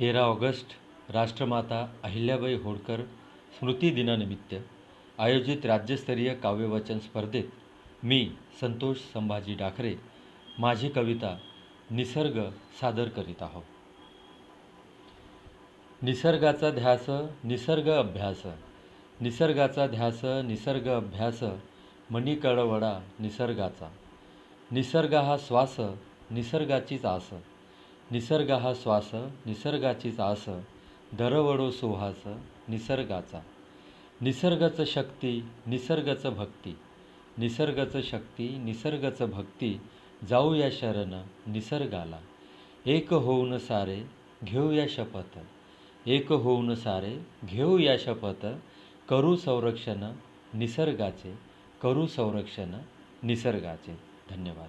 तेरा ऑगस्ट राष्ट्रमाता अहिल्याबाई होळकर स्मृती दिनानिमित्त आयोजित राज्यस्तरीय काव्यवाचन स्पर्धेत मी संतोष संभाजी डाखरे माझी कविता निसर्ग सादर करीत आहो. निसर्गाचा ध्यास निसर्ग अभ्यास निसर्गाचा ध्यास निसर्ग अभ्यास मणिकळवडा निसर्गाचा. निसर्ग हा श्वास निसर्गाचीच आस. निसर्ग हा श्वास निसर्गाचीच आस दरवडो सुहास निसर्गाचा. निसर्गच शक्ती निसर्गच भक्ती. निसर्गच शक्ती निसर्गच भक्ती जाऊया शरण निसर्गाला. एक होऊन सारे घेऊया शपथ. एक होऊन सारे घेऊया शपथ. करू संरक्षण निसर्गाचे. करू संरक्षण निसर्गाचे. धन्यवाद.